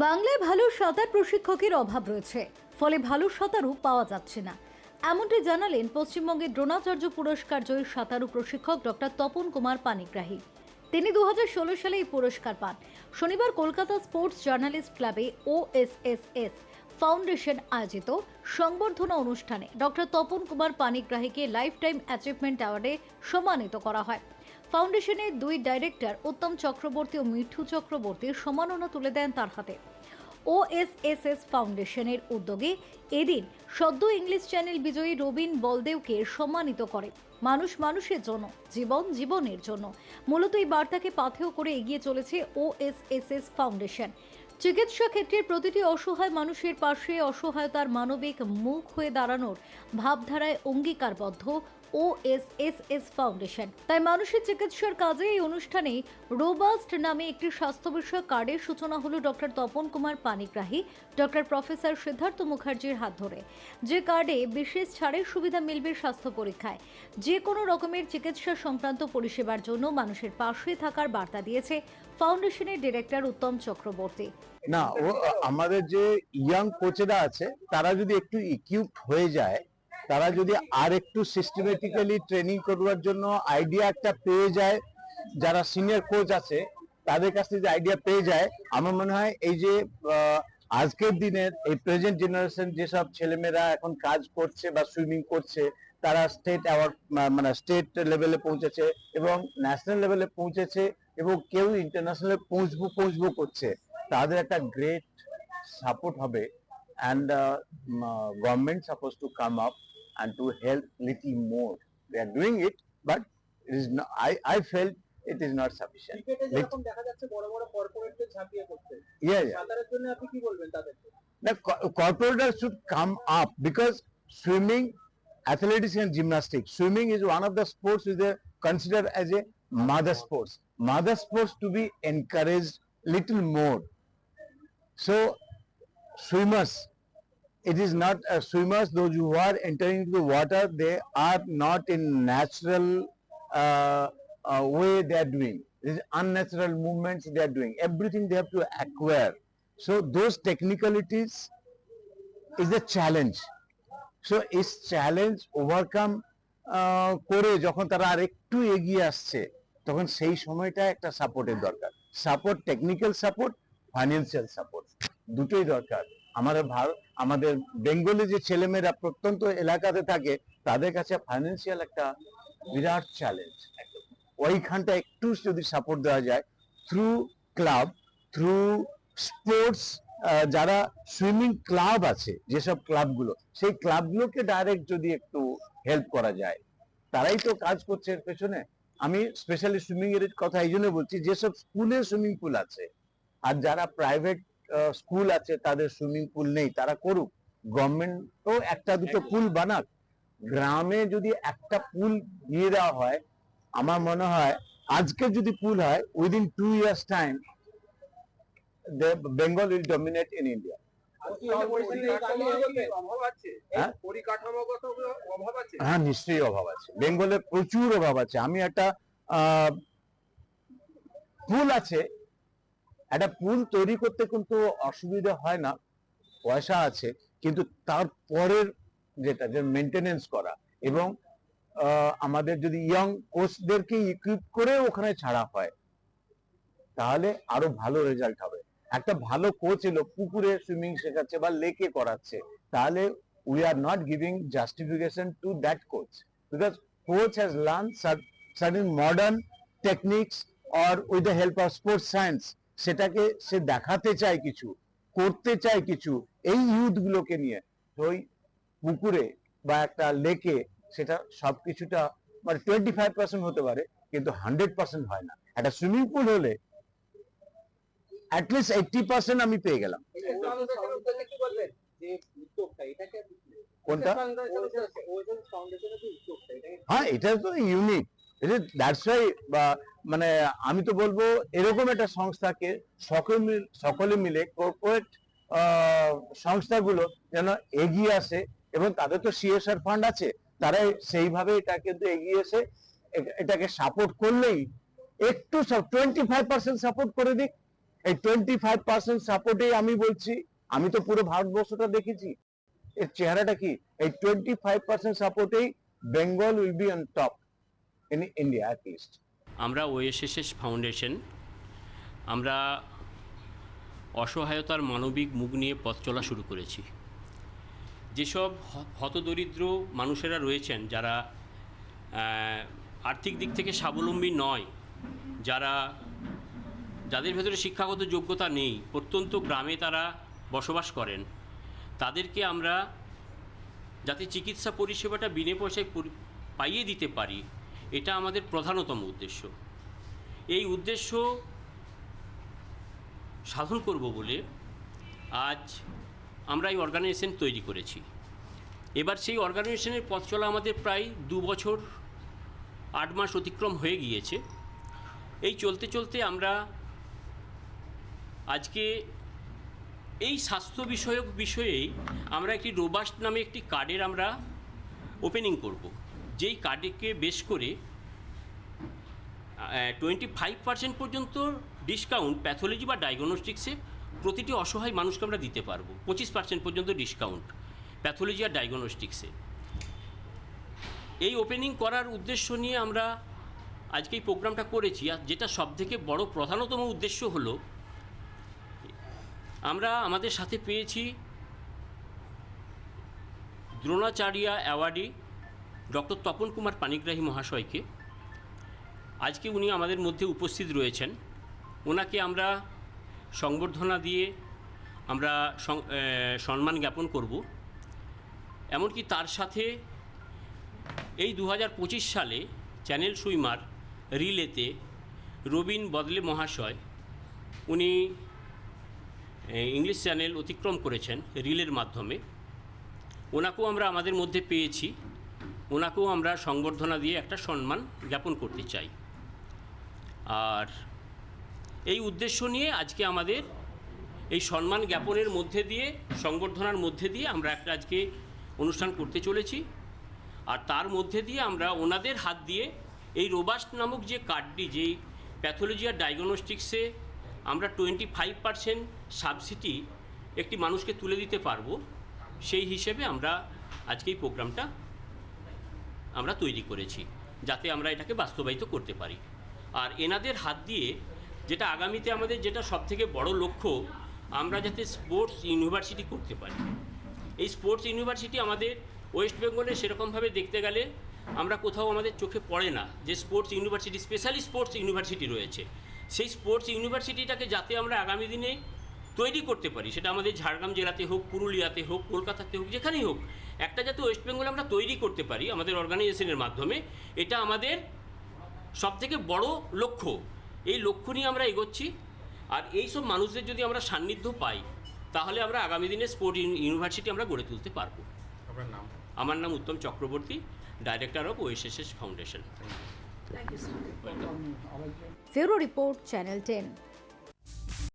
বাংলায় ভালো সাঁতার প্রশিক্ষকের অভাব রয়েছে। ফলে ভালো সাঁতারু পাওয়া যাচ্ছে না। এমনটি জানালেন পশ্চিমবঙ্গের দ্রোণাচার্য পুরস্কার জয়ী সাঁতারু প্রশিক্ষক ডক্টর তপন কুমার পানিগ্রাহী। তিনি দু হাজার ষোলো সালে এই পুরস্কার পান। শনিবার কলকাতা স্পোর্টস জার্নালিস্ট ক্লাবে ওএসএসএস ফাউন্ডেশন আয়োজিত সংবর্ধনা অনুষ্ঠানে ডক্টর তপন কুমার পানিগ্রাহীকে লাইফ টাইম অ্যাচিভমেন্ট অ্যাওয়ার্ডে সম্মানিত করা হয়। ফাউন্ডেশনের দুই ডাইরেক্টর, উত্তম চক্রবর্তী ও মিঠু চক্রবর্তীর সম্মাননা তুলে দেন তার হাতে। ওএসএসএস ফাউন্ডেশনের উদ্যোগে এদিন সদ্য ইংলিশ চ্যানেল বিজয়ী রবিন বলদেবকে সম্মানিত করে। মানুষ মানুষের জন্য, জীবন জীবনের জন্য। মূলত এই বার্তাকে পাথেয় করে এগিয়ে চলেছে ওএসএসএস ফাউন্ডেশন। চিকিৎসা ক্ষেত্রের প্রতিটি অসহায় মানুষের পাশে অসহায়তার মানবিক মুখ হয়ে দাঁড়ানোর ভাবধারায় অঙ্গীকারবদ্ধ ওএসএসএস ফাউন্ডেশন তাই মানুষের চিকিৎসার কাজে এই অনুষ্ঠানে রোবাস্ট নামে একটি স্বাস্থ্য বিষয়ক কার্ডের সূচনা হলো doctor Tapan Kumar Panigrahi, doctor professor Siddhartha মুখার্জির হাত ধরে। যে কার্ডে বিশেষ ছাড়ের সুবিধা মিলবে স্বাস্থ্য পরীক্ষায়। যে কোনো রকমের চিকিৎসা সংক্রান্ত পরিষেবার জন্য মানুষের পাশে থাকার বার্তা দিয়েছে ফাউন্ডেশনের ডিরেক্টর উত্তম চক্রবর্তী। না আমাদের যে ইয়াং কোচেরা আছে, তারা যদি একটু ইকুইপড হয়ে যায় তারা যদি আর একটু সিস্টেমেটিক্যালি ট্রেনিং করবার জন্য আইডিয়া একটা পেয়ে যায়, যারা সিনিয়র কোচ আছে, তাদের কাছ থেকে আইডিয়া পেয়ে যায়, আমার মনে হয় এই যে আজকের দিনের এই প্রেজেন্ট জেনারেশন যেসব ছেলেমেয়েরা এখন কাজ করছে বা সুইমিং করছে, তারা স্টেট অ্যাওয়ার্ড মানে স্টেট লেভেলে পৌঁছেছে এবং ন্যাশনাল লেভেলে পৌঁছেছে এবং কেউ ইন্টারন্যাশনালে পৌঁছবো পৌঁছবো করছে। তাদের একটা গ্রেট সাপোর্ট হবে and government suppose to come up and to help little more. They are doing it, but it is not, I, I felt it is not sufficient. Yeah, yeah. Now, corporators should come up because swimming, athletics and gymnastics. Swimming is one of the sports which they consider as a mother sports. Mother sports to be encouraged little more. So, swimmers it is not uh, swimmers, those who are entering the water, they are not in natural uh, uh, way they are doing. This is unnatural movements they are doing. Everything they have to acquire. So those technicalities is a challenge. So is challenge overcome uh, করে যখন তারা আর একটু এগিয়ে আসছে তখন সেই সময়টা একটা সাপোর্টের দরকার support technical support financial support দুটোই দরকার আমাদের ভারত আমাদের বেঙ্গলি যে ছেলেমেয়েরা প্রত্যন্ত এলাকাতে থাকে, তাদের কাছে ফাইন্যান্সিয়াল একটা বিরাট চ্যালেঞ্জ ওইখানটা একটু যদি সাপোর্ট দেওয়া যায় থ্রু ক্লাব থ্রু স্পোর্টস যারা সুইমিং ক্লাব আছে, যেসব ক্লাবগুলো সেই ক্লাবগুলোকে ডাইরেক্ট যদি একটু হেল্প করা যায়, তারাই তো কাজ করছে এর পেছনে। আমি স্পেশালি সুইমিং এর কথা এই জন্য বলছি, যেসব স্কুলে সুইমিং পুল আছে, আর যারা প্রাইভেট স্কুল আছে তাদের সুইমিং পুল নেই তারা করুক। গভর্নমেন্টও একটা দুটো পুল বানাক। গ্রামে যদি একটা পুল দিয়ে দেওয়া হয় আমার মনে হয় আজকে যদি পুল হয় within two years time Bengal will dominate in India হ্যাঁ? হ্যাঁ? নিশ্চয়ই অভাব আছে। বেঙ্গলে প্রচুর অভাব আছে। আমি একটা পুল আছে একটা পুল তৈরি করতে কিন্তু অসুবিধা হয় না, পয়সা আছে, কিন্তু তারপরের যেটা, যে মেনটেনেন্স করা এবং আমাদের যদি ইয়ং কোচদেরকে ইকুইপ করে ওখানে ছাড়া হয়, তাহলে আরও ভালো রেজাল্ট হবে। একটা ভালো কোচ এলো, পুকুরে সুইমিং শেখাচ্ছে বা লেকে করাচ্ছে, তাহলে we are not giving justification to that coach because coach has learn certain modern techniques or with the help of sports science সেটাকে সে দেখাতে চায় কিছু, করতে চায় কিছু, এই ইউথ গুলোকে নিয়ে। ওই পুকুরে বা একটা লেকে সেটা সবকিছুটা মানে টোয়েন্টি ফাইভ পার্সেন্ট হতে পারে, কিন্তু হান্ড্রেড পার্সেন্ট হয় না। একটা সুইমিং পুল হলে অ্যাটলিস্ট এইটটি পার্সেন্ট আমি পেয়ে গেলাম। কোনটা? হ্যাঁ এটা তো ইউনিক মানে আমি তো বলব, এরকম একটা সংস্থাকে সকলে সকলে মিলে কর্পোরেট সংস্থাগুলো যেন এগিয়ে আসে এবং তাদের তো সিএসআর ফান্ড আছে তারা সেইভাবে এটা কিন্তু এগিয়ে এসে এটাকে সাপোর্ট করলেই একটু টোয়েন্টি ফাইভ পার্সেন্ট সাপোর্ট করে দিক। এই টোয়েন্টি ফাইভ পার্সেন্ট সাপোর্টেই আমি বলছি, আমি তো পুরো ভারতবর্ষটা দেখেছি। এর চেহারাটা কি? এই twenty five percent সাপোর্টেই Bengal will be on top in India at least আমরা ওএসএসএস ফাউন্ডেশন আমরা অসহায়তার মানবিক মুখ নিয়ে পথ চলা শুরু করেছি। যেসব হতদরিদ্র মানুষেরা রয়েছেন, যারা আর্থিক দিক থেকে স্বাবলম্বী নয়, যারা, যাদের ভেতরে শিক্ষাগত যোগ্যতা নেই, প্রত্যন্ত গ্রামে তারা বসবাস করেন, তাদেরকে আমরা যাতে চিকিৎসা পরিষেবাটা বিনে পয়সায় পাইয়ে দিতে পারি এটা আমাদের প্রধানতম উদ্দেশ্য। এই উদ্দেশ্য সাধন করব বলে আজ আমরা এই অর্গানাইজেশন তৈরি করেছি। এবার সেই অর্গানাইজেশনের পথ চলা আমাদের প্রায় দু বছর, আট মাস অতিক্রম হয়ে গিয়েছে। এই চলতে চলতে আমরা আজকে এই স্বাস্থ্য বিষয়ক বিষয়েই আমরা একটি রোবাস্ট নামে একটি কার্ডের আমরা ওপেনিং করব। যেই কার্ডকে বেশ করে টোয়েন্টি ফাইভ পার্সেন্ট পর্যন্ত ডিসকাউন্ট প্যাথোলজি বা ডায়াগনস্টিক্সে প্রতিটি অসহায় মানুষকে আমরা দিতে পারব। পঁচিশ পার্সেন্ট পর্যন্ত ডিসকাউন্ট প্যাথোলজি আর ডায়াগনস্টিক্সে এই ওপেনিং করার উদ্দেশ্য নিয়ে আমরা আজকে এই প্রোগ্রামটা করেছি, আর যেটা সবথেকে বড় প্রধানতম উদ্দেশ্য হলো, আমরা আমাদের সাথে পেয়েছি দ্রোণাচার্য অ্যাওয়ার্ডি ডক্টর তপন কুমার পানিগ্রাহী মহাশয়কে। আজকে উনি আমাদের মধ্যে উপস্থিত রয়েছেন। ওনাকে আমরা সংবর্ধনা দিয়ে আমরা সম্মান জ্ঞাপন করব। এমনকি তার সাথে এই দু হাজার পঁচিশ সালে চ্যানেল সুইমার রিলেতে রবিন বদলে মহাশয় উনি ইংলিশ চ্যানেল অতিক্রম করেছেন রিলের মাধ্যমে। ওনাকেও আমরা আমাদের মধ্যে পেয়েছি। ওনাকেও আমরা সংবর্ধনা দিয়ে একটা সম্মান জ্ঞাপন করতে চাই। আর এই উদ্দেশ্য নিয়ে আজকে আমাদের এই সম্মান জ্ঞাপনের মধ্যে দিয়ে, সংবর্ধনার মধ্যে দিয়ে আমরা একটা আজকে অনুষ্ঠান করতে চলেছি। আর তার মধ্যে দিয়ে আমরা ওনাদের হাত দিয়ে এই রোবাস্ট নামক যে কার্ডটি যেই প্যাথোলজি আর ডায়াগনস্টিক্সে আমরা টোয়েন্টি ফাইভ পার্সেন্ট সাবসিডি একটি মানুষকে তুলে দিতে পারব, সেই হিসেবে আমরা আজকে এই প্রোগ্রামটা আমরা তৈরি করেছি, যাতে আমরা এটাকে বাস্তবায়িত করতে পারি। আর এনাদের হাত দিয়ে যেটা আগামীতে আমাদের যেটা সবথেকে বড় লক্ষ্য, আমরা যাতে স্পোর্টস ইউনিভার্সিটি করতে পারি। এই স্পোর্টস ইউনিভার্সিটি আমাদের ওয়েস্ট বেঙ্গলে সেরকমভাবে দেখতে গেলে আমরা কোথাও আমাদের চোখে পড়ে না, যে sports university, specially sports university রয়েছে। সেই স্পোর্টস ইউনিভার্সিটিটাকে যাতে আমরা আগামী দিনে তৈরি করতে পারি, সেটা আমাদের ঝাড়গ্রাম জেলাতে হোক, পুরুলিয়াতে হোক, কলকাতাতে হোক, যেখানেই হোক একটা যাতে ওয়েস্ট বেঙ্গল আমরা তৈরি করতে পারি আমাদের অর্গানাইজেশনের মাধ্যমে। এটা আমাদের সবথেকে বড় লক্ষ্য। এই লক্ষ্য নিয়ে আমরা এগোচ্ছি। আর এই সব মানুষদের যদি আমরা সান্নিধ্য পাই তাহলে আমরা আগামী দিনে স্পোর্ট ইউনিভার্সিটি আমরা গড়ে তুলতে পারব। আপনার নাম? আমার নাম Uttam Chakraborty director of OSSS foundation ফেরো রিপোর্ট চ্যানেল টেন